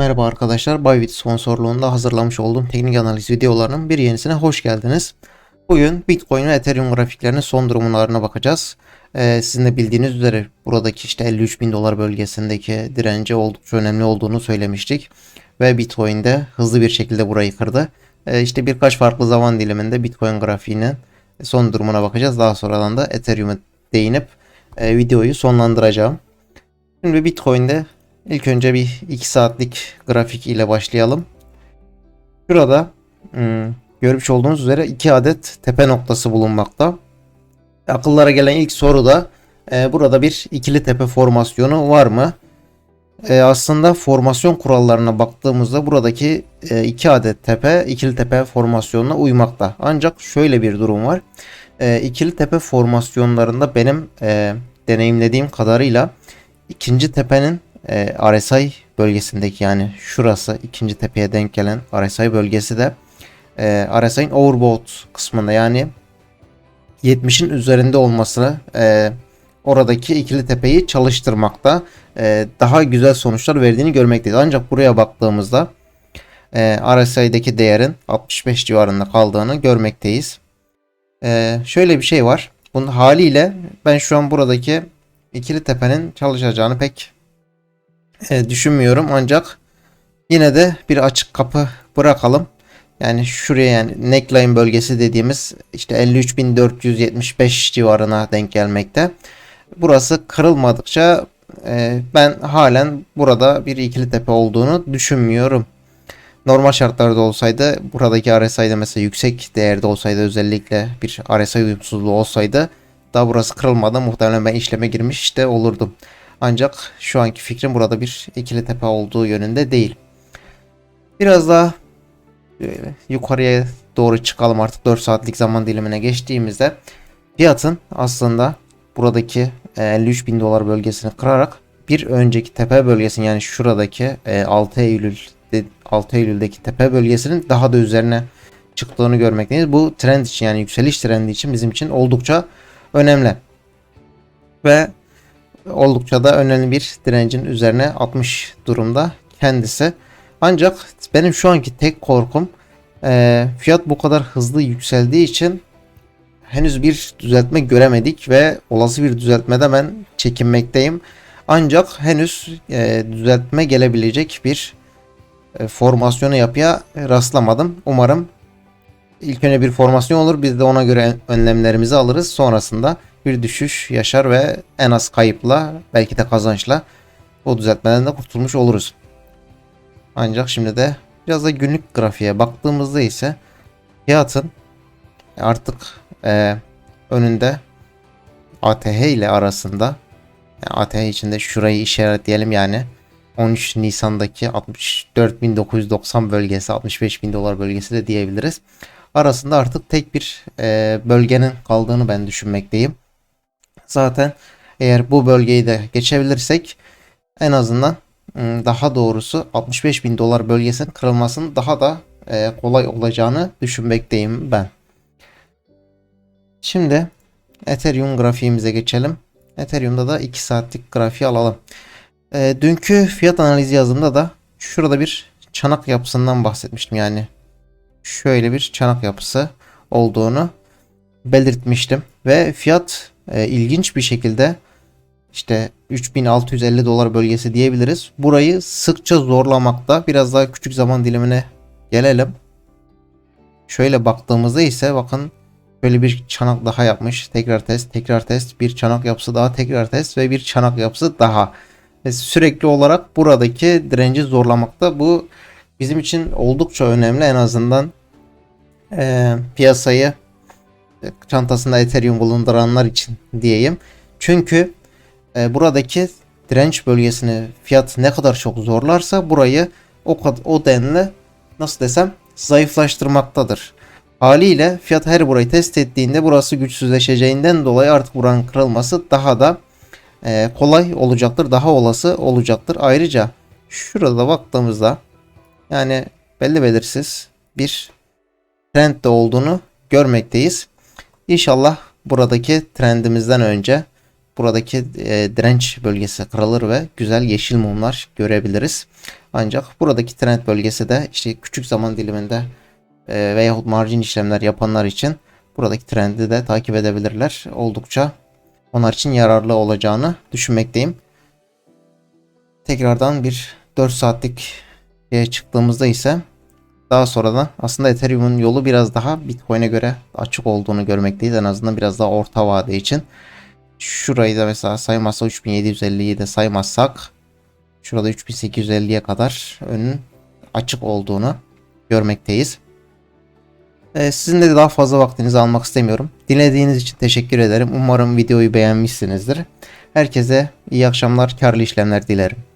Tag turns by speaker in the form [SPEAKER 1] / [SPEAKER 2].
[SPEAKER 1] Merhaba arkadaşlar, Bybit sponsorluğunda hazırlamış olduğum teknik analiz videolarının bir yenisine hoş geldiniz. Bugün Bitcoin ve Ethereum grafiklerinin son durumlarına bakacağız. Ee, sizin de bildiğiniz üzere buradaki işte 53 bin dolar bölgesindeki direnci oldukça önemli olduğunu söylemiştik. Ve Bitcoin de hızlı bir şekilde burayı kırdı. Ee, işte birkaç farklı zaman diliminde Bitcoin grafiğinin son durumuna bakacağız. Daha sonradan da Ethereum'a değinip e, videoyu sonlandıracağım. Şimdi Bitcoin'de İlk önce bir 2 saatlik grafik ile başlayalım. Şurada hmm, görmüş olduğunuz üzere 2 adet tepe noktası bulunmakta. Akıllara gelen ilk soru da e, burada bir ikili tepe formasyonu var mı? E, aslında formasyon kurallarına baktığımızda buradaki e, iki adet tepe ikili tepe formasyonuna uymakta. Ancak şöyle bir durum var. E, ikili tepe formasyonlarında benim e, deneyimlediğim kadarıyla ikinci tepenin e, RSI bölgesindeki yani şurası ikinci tepeye denk gelen RSI bölgesi de e, RSI'nin overbought kısmında yani 70'in üzerinde olması e, oradaki ikili tepeyi çalıştırmakta e, daha güzel sonuçlar verdiğini görmekteyiz. Ancak buraya baktığımızda e, RSI'deki değerin 65 civarında kaldığını görmekteyiz. E, şöyle bir şey var. Bunun haliyle ben şu an buradaki ikili tepenin çalışacağını pek e, düşünmüyorum ancak yine de bir açık kapı bırakalım. Yani şuraya yani neckline bölgesi dediğimiz işte 53.475 civarına denk gelmekte. Burası kırılmadıkça e, ben halen burada bir ikili tepe olduğunu düşünmüyorum. Normal şartlarda olsaydı buradaki RSI'de mesela yüksek değerde olsaydı özellikle bir RSI uyumsuzluğu olsaydı daha burası kırılmadan muhtemelen ben işleme girmiş işte olurdum. Ancak şu anki fikrim burada bir ikili tepe olduğu yönünde değil. Biraz daha yukarıya doğru çıkalım artık 4 saatlik zaman dilimine geçtiğimizde fiyatın aslında buradaki 53 e, bin dolar bölgesini kırarak bir önceki tepe bölgesinin yani şuradaki 6 e, Eylül 6 Eylül'deki tepe bölgesinin daha da üzerine çıktığını görmekteyiz. Bu trend için yani yükseliş trendi için bizim için oldukça önemli. Ve oldukça da önemli bir direncin üzerine atmış durumda kendisi. Ancak benim şu anki tek korkum e, fiyat bu kadar hızlı yükseldiği için henüz bir düzeltme göremedik ve olası bir düzeltmede ben çekinmekteyim. Ancak henüz e, düzeltme gelebilecek bir e, formasyonu yapıya rastlamadım. Umarım ilk önce bir formasyon olur biz de ona göre önlemlerimizi alırız. Sonrasında bir düşüş yaşar ve en az kayıpla belki de kazançla o düzeltmeden de kurtulmuş oluruz. Ancak şimdi de biraz da günlük grafiğe baktığımızda ise fiyatın artık e, önünde ATH ile arasında yani ATH içinde şurayı işaretleyelim yani 13 Nisan'daki 64.990 bölgesi 65.000 dolar bölgesi de diyebiliriz. Arasında artık tek bir e, bölgenin kaldığını ben düşünmekteyim. Zaten eğer bu bölgeyi de geçebilirsek en azından ıı, daha doğrusu 65 bin dolar bölgesinin kırılmasının daha da kolay olacağını düşünmekteyim ben. Şimdi Ethereum grafiğimize geçelim. Ethereum'da da 2 saatlik grafiği alalım. Dünkü fiyat analizi yazımda da şurada bir çanak yapısından bahsetmiştim. Yani şöyle bir çanak yapısı olduğunu belirtmiştim. Ve fiyat e, ilginç bir şekilde işte 3650 dolar bölgesi diyebiliriz. Burayı sıkça zorlamakta. Biraz daha küçük zaman dilimine gelelim. Şöyle baktığımızda ise bakın böyle bir çanak daha yapmış. Tekrar test, tekrar test, bir çanak yapısı daha, tekrar test ve bir çanak yapısı daha. Ve sürekli olarak buradaki direnci zorlamakta. Bu bizim için oldukça önemli. En azından e, piyasayı çantasında Ethereum bulunduranlar için diyeyim. Çünkü e, buradaki direnç bölgesini fiyat ne kadar çok zorlarsa burayı o o denli nasıl desem zayıflaştırmaktadır. Haliyle fiyat her burayı test ettiğinde burası güçsüzleşeceğinden dolayı artık buranın kırılması daha da e, kolay olacaktır. Daha olası olacaktır. Ayrıca şurada baktığımızda yani belli belirsiz bir trend de olduğunu görmekteyiz. İnşallah buradaki trendimizden önce buradaki e, direnç bölgesi kırılır ve güzel yeşil mumlar görebiliriz. Ancak buradaki trend bölgesi de işte küçük zaman diliminde e, veyahut marjin işlemler yapanlar için buradaki trendi de takip edebilirler. Oldukça onlar için yararlı olacağını düşünmekteyim. Tekrardan bir 4 saatlik çıktığımızda ise daha sonradan aslında Ethereum'un yolu biraz daha Bitcoin'e göre açık olduğunu görmekteyiz. En azından biraz daha orta vade için. Şurayı da mesela saymazsa 3750'yi de saymazsak şurada 3850'ye kadar önün açık olduğunu görmekteyiz. Ee, sizin de daha fazla vaktinizi almak istemiyorum. Dinlediğiniz için teşekkür ederim. Umarım videoyu beğenmişsinizdir. Herkese iyi akşamlar, karlı işlemler dilerim.